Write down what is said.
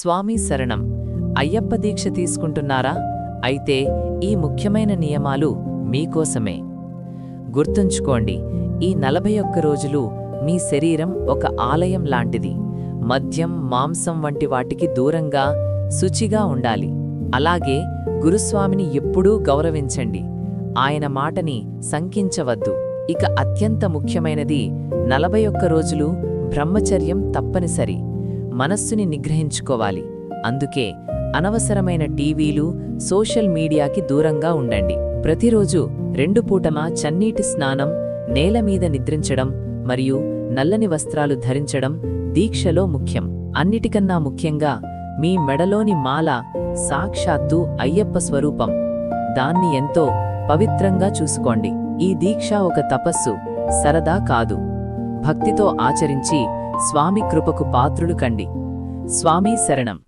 స్వామి శరణం. అయ్యప్ప దీక్ష తీసుకుంటున్నారా? అయితే ఈ ముఖ్యమైన నియమాలు మీకోసమే. గుర్తుంచుకోండి ఈ నలభై ఒక్క రోజులు మీ శరీరం ఒక ఆలయం లాంటిది. మద్యం మాంసం వంటి వాటికి దూరంగా శుచిగా ఉండాలి. అలాగే గురుస్వామిని ఎప్పుడూ గౌరవించండి. ఆయన మాటని శంకించవద్దు. ఇక అత్యంత ముఖ్యమైనది నలభై ఒక్క రోజులు బ్రహ్మచర్యం తప్పనిసరి. మనస్సుని నిగ్రహించుకోవాలి. అందుకే అనవసరమైన టీవీలు సోషల్ మీడియాకి దూరంగా ఉండండి. ప్రతిరోజు రెండు పూటమా చన్నీటి స్నానం నేల మీద నిద్రించడం మరియు నల్లని వస్త్రాలు ధరించడం దీక్షలో ముఖ్యం. అన్నిటికన్నా ముఖ్యంగా మీ మెడలోని మాల సాక్షాత్తు అయ్యప్ప స్వరూపం. దాన్ని ఎంతో పవిత్రంగా చూసుకోండి. ఈ దీక్ష ఒక తపస్సు సరదా కాదు. భక్తితో ఆచరించి స్వామి కృపకు పాత్రులు కండి. స్వామి శరణం.